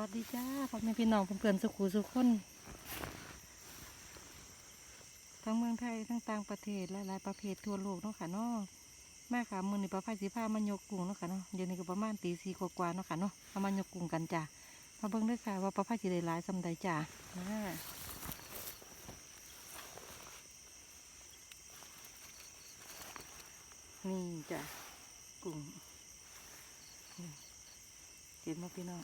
วัสดีจ้าพ่อแม่พี่น้องเพื่อนๆสุขุสุขคนทั้งเมืองไทยทั้งต่างประเทศหลายๆประเภททั่วโลกเนาะค่ะเนาะแม่ค่ะมือนี่ประไพสีผ้ามายกกุ้งเนาะค่ะเนาะเดี๋ยวนี้ก็ประมาณตีสี่กว่าๆเนาะค่ะเนาะเอามายกกุ้งกันจ้ามาเบิ่งด้วยค่ะว่าประไพสีได้หลายสำใดจ้านี่จ้ะกุ้งเห็นไหมพี่น้อง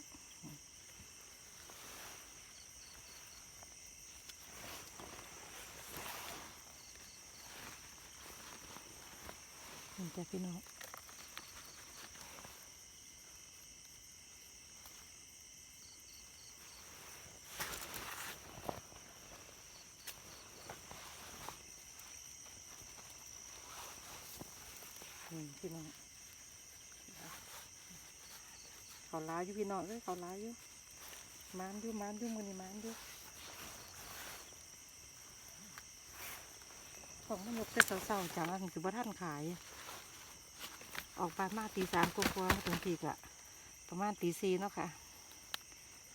นี่จ้ะพี่น้องนี่พี่น้องเขาล้าอยู่พี่น้องเลยเขาล้าอยู่มานอยู่มานอยู่มือนี่มานอยู่ของมันยกแต่เศร้าๆจ้าถึงสิบ่ท่านขาย ออกไปมาตีสามกลัวาๆถึงทีกะประมาณตีสี่เนาะค่ะ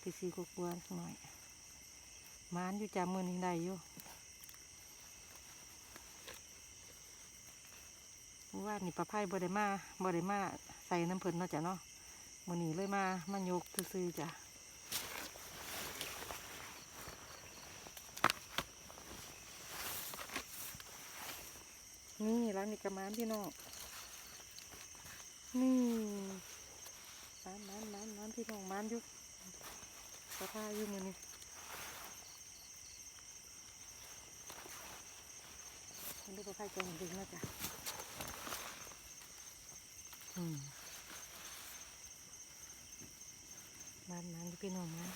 ตีสี่กลัวๆสักหน่อยมานอยู่จามือนี้ได้อยู่เมื่านนี่ปลาไผ่บไดมาบไดมาใส่น้ำเพิ่นเนาะจ้ะเนาะมือนี้เลยมามันยกซื้อจ้ะนี่ร้านนี้กระมานพี่น้อง นี่มันมันมันมันพี่น้องมันอยู่กระทาอยู่มือนี่มันดูกระทาแกงดึงนะจ๊ะอืมมันมันพี่น้องมัน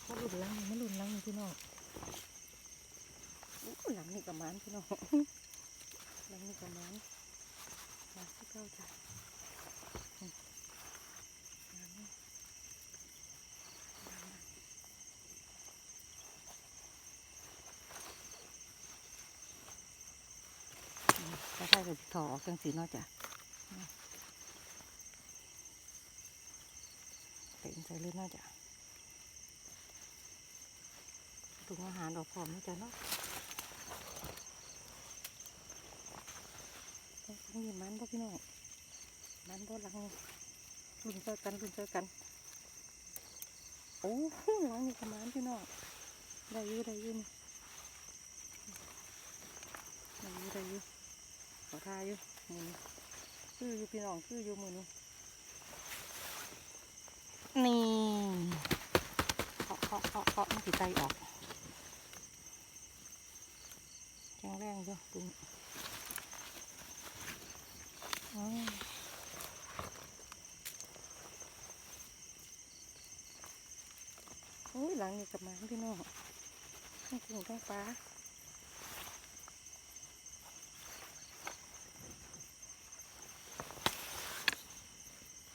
เขาหลุดลังนี่มันหลุดลังพี่น้องหลังนี่กับมันพี่น้อง หลังนี่กับมันมาที่เก้าจ้ะอืมมานี่มานี่อืมถ้าใช่ก็จะถอออกจังสีเนาะจ้ะเต็มใจเลยเนาะจ้ะถุงอาหารออกพร้อมเนาะจ้ะเนาะ ทั้งนี้มันบ่พี่น้องมันบ่หลังนี่รุ่นเจอกันรุนเจอกัน โอ้หลังนี่ก็มันพี่น้องได้อยู่ได้อยู่ได้อยู่ได้อยู่ขอทายอยู่มือนี้คืออยู่พี่น้องคืออยู่มือนี้นี่เคาะเคาะเคาะเคาะมันสิไตออกแข็งแรงอยู่ปุ้งอืม โอ้ยหลังนี่กับมันพี่น้องทั้งกุ้งทั้งปลา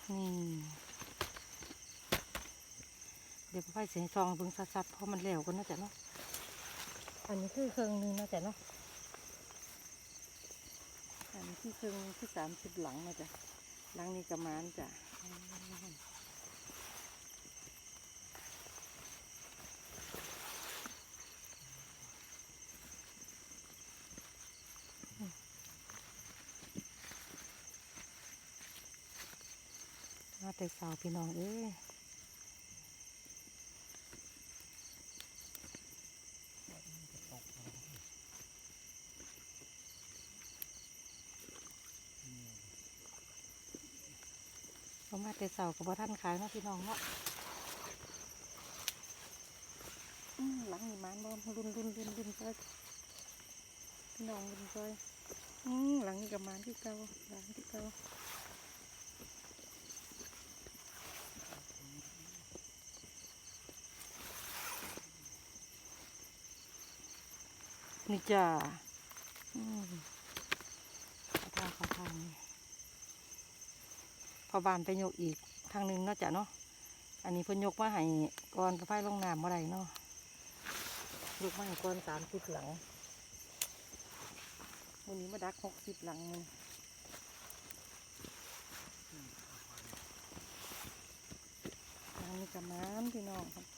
นี่เดี๋ยวไปเสียงซองเบิ่งซัดๆเพราะมันแล้วกันนะจ๊ะเนาะอันนี้คือเครื่องหนึงนะจ๊ะเนาะ อันที่ครึ่งที่สามสิบหลังนะจ๊ะหลังนี้กระมานจ้ะมาแต่สาวพี่น้องเอ้ย เขามาแต่สาวกับพ่ท่านขายเนาะพี่น้องเนาะอืมหลังนี่มันบ่รุนรุนรุนรุนซอยพี่น้องรุนซอยอืมหลังนี่กับมันที่เก่าหลังที่เก่านี่จ้าอืมเขาทางเขาทางนี่ พอบานไปยกอีกทางนึงเนาะจ้ะเนาะอันนี้พิ่นยกมาให้ก่อนกระไฟลงน้ำเมื่ไรเนาะยกมาให้ก่อนสามสิบหลังวันนี้มาดักหกสิบหลังทางนี้กระน้ำพี่น้องครับ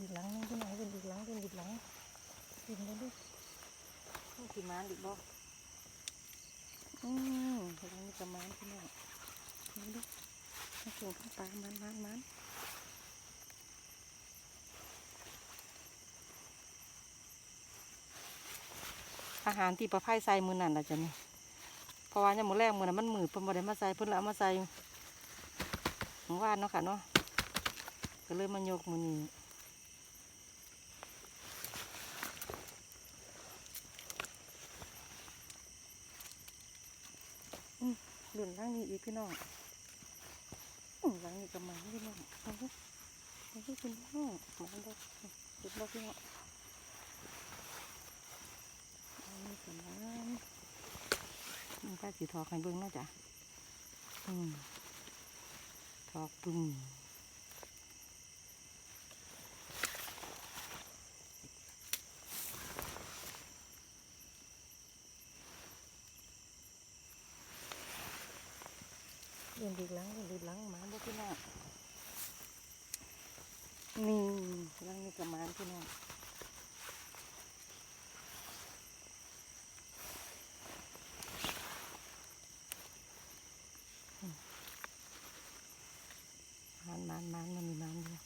ดิดหลังนี่พี่น้องเป็นดิดหลังเป็นดิดหลังกินได้ด้วยต้องกินมันดิบ่อืมหลังนี่กับมันพี่น้องกินด้วยมาส่งข้างปลามันมันมันอาหารที่ประไพใส่มือนั่นละจ้ะนี่เพราะว่าเนี่ยามมือแรกมือนั้นมันมือเพิ่นบ่ได้มาใส่เพิ่นเลยเอามาใส่หมู่บ้านเนาะค่ะเนาะก็เลยมายกมือนี้ หลุนล่างนี้อีกพี่น้องอืมล่างนี้กับมันพี่น้องเอาลูกเอาลูกพี่น้องมันได้จุดบ่พี่น้องอันนี้กับมันมันก็สีทอกันเบิ่งเนาจ้ะอืมทอกปึ้ง รีลังเดินดีลังมาบ่พี่น้องนี่ล่างนี้กับมันพี่น้องมันมันมันมันมีมันอยู่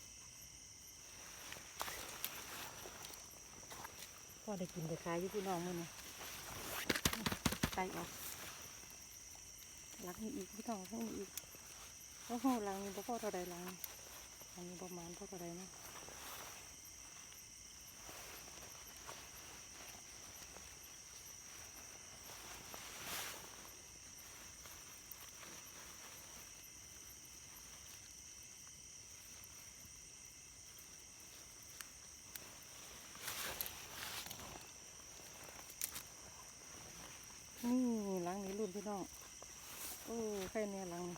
พ่อได้กินได้ขายอยู่พี่น้องมื้อนี้ไตออกหลังนี้อีกพี่น้องทั้งนี้อีก โอ้โหหลังนี้บ่พอเท่าใดหลังหลังนี้ประมาณพอเท่าใดนะนี่หลังนี้รุ่นพี่น้อง โอ้ใครเนี่ยหลังนี้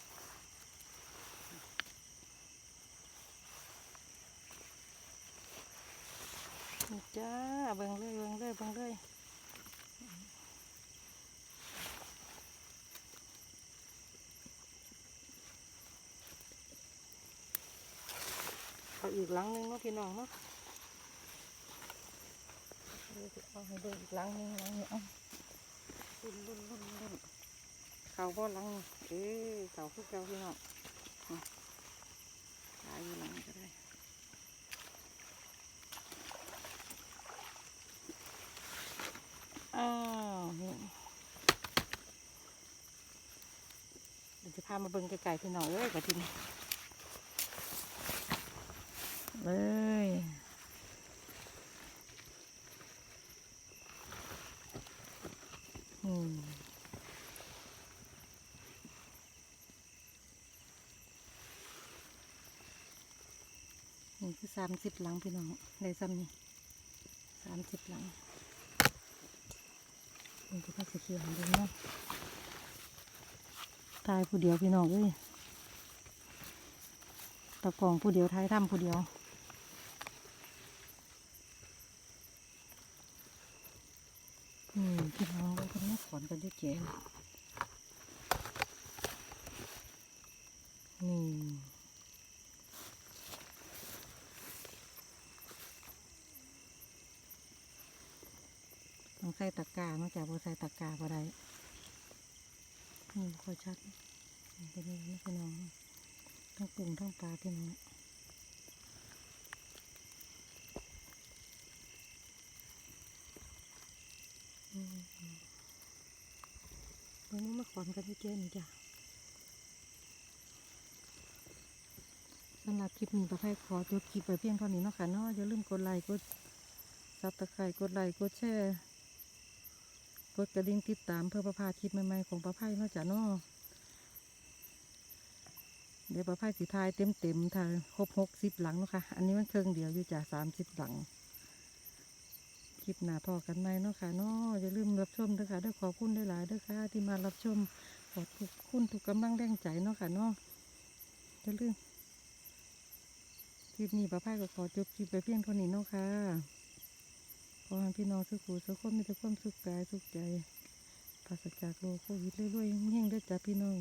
จ้าเบิ่งเลยเบิ่งเลยเบิ่งเลยเอาอีกหลังนึงเนาะพี่น้องเนาะเอาให้เบิ่งอีกหลังนึงหลังนี้เอาลุ่นลุ่นลุ่นลุ่นเขาบ่หลังเอ้เขาคือเก่าพี่น้องนี่ขายอยู่หลังนี้ก็ได้ อ้าวนี่เดี๋ยวจะพา มาเบิ่งไกลๆพี่น้องเอ้ยกะทินี่เลยอืมนี่คือสามสิบหลังพี่น้องได้ซ้ำนี่สามสิบหลังมัก็จะเขียวดูเนาะ ตายผู้เดียวพี่น้องเอ้ยตะกองผู้เดียวท้ายถ้ำผู้เดียวอืมพี่น้องเราก็ขอนกันเยอะแยะนี่งใส่ตะกร้านอกจากบ่ใส่ตะกร้าบ่ได้นี่บ่ ค่อยชัดเป็นย่างนี้พี่น้องทั้งกุ้งทั้งปลาพี่น้องอืมเบิ่มาขอนกันที่เจนี่จ้ะสำหรับคลิปนี้ประไพขอจบคลิปไปเพียงเท่านี้นะค่ะเนาะอย่าลืมกดไลค์กดซับตะไคร้กดไลค์กดแชร์ กดกระดิ่งติดตามเพื่อประพาคลิปใหม่ๆของประไพ่เนาะจ้ะนาะเดี๋ยวประไพ่สีทายเต็มๆถ้าครบหกสิบหลังนะคะอันนี้มันเครื่องเดียวอยู่จ้ะสามสิบหลัง คลิปหน้าพอกันไหมเนาะค่ะเนาะอย่าลืมรับชมด้อค่ะด้อขอบคุณหลายด้อค่ะ ที่มารับชมขอบคุณทุกกำลังแรงใจเนาะค่ะเนาะอย่าลืมคลิปนี้ป้าพายก็ขอจบคลิปไปเพียงเท่านี้เนาะค่ะ ขอให้พี่น้องสุขุสุขคนมีแต่ความสุขกายสุขใจปราศจากโรคโควิดเรื่อยๆเฮงๆเด้อจ้าพี่น้อง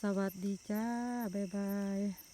สวัสดีจ้า บ๊ายบาย